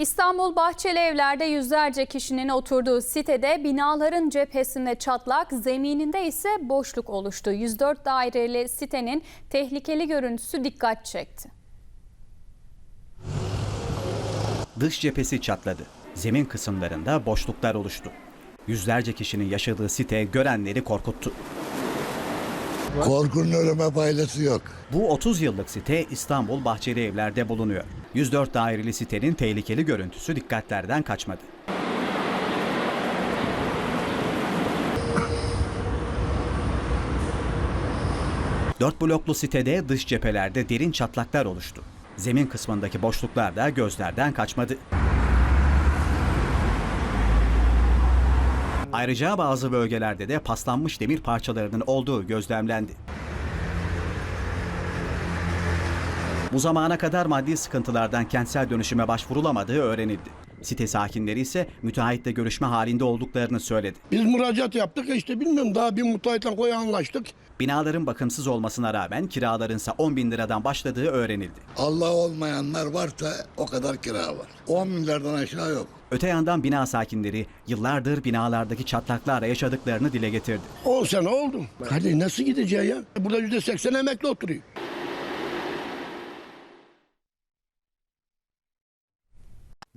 İstanbul Bahçeli Evler'de yüzlerce kişinin oturduğu sitede binaların cephesinde çatlak, zemininde ise boşluk oluştu. 104 daireli sitenin tehlikeli görüntüsü dikkat çekti. Dış cephesi çatladı. Zemin kısımlarında boşluklar oluştu. Yüzlerce kişinin yaşadığı site görenleri korkuttu. Korkunun ölüme faydası yok. Bu 30 yıllık site İstanbul Bahçeli Evler'de bulunuyor. 104 daireli sitenin tehlikeli görüntüsü dikkatlerden kaçmadı. Dört bloklu sitede dış cephelerde derin çatlaklar oluştu. Zemin kısmındaki boşluklar da gözlerden kaçmadı. Ayrıca bazı bölgelerde de paslanmış demir parçalarının olduğu gözlemlendi. Bu zamana kadar maddi sıkıntılardan kentsel dönüşüme başvurulamadığı öğrenildi. Site sakinleri ise müteahhitle görüşme halinde olduklarını söyledi. Biz müracaat yaptık işte bilmiyorum daha bir müteahhitle koyu anlaştık. Binaların bakımsız olmasına rağmen kiraların ise 10 bin liradan başladığı öğrenildi. Allah olmayanlar varsa o kadar kira var. 10 milyardan aşağı yok. Öte yandan bina sakinleri yıllardır binalardaki çatlaklarla yaşadıklarını dile getirdi. 10 sene oldu. Hadi nasıl gideceği ya? Burada yüzde seksen emekli oturuyor.